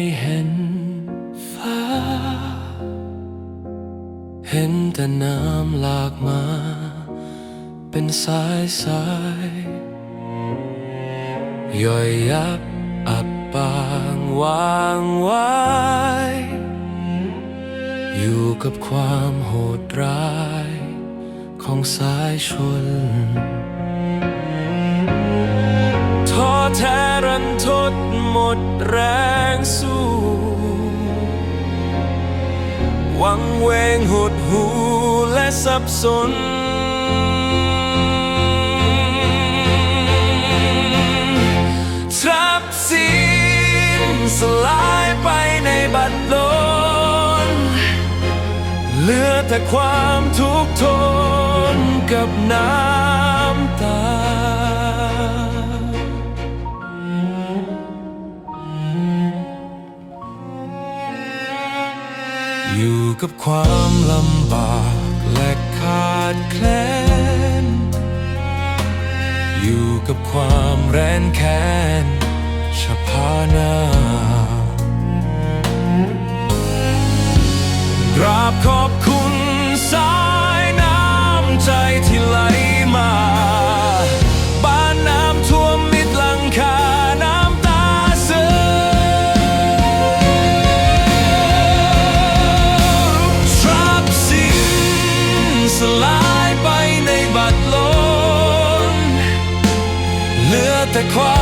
ไม่เห็นฟ้า เห็นแต่น้ำหลากมา เป็นสายสายย่อยยับอับปางวางไว้ อยู่กับความโหดร้าย ของสายชนท้อแท้รันทดหมดแรง สู้หวังเวงหดหูและสับสน ทรัพย์สินสลายไปในบัดดลเหลือแต่ความทุกข์ทนกับน้ำ อยู่กับความลำบากและขาดแคลน อยู่กับความแร้นแค้นเฉพาะหน้ากราบขอบ เห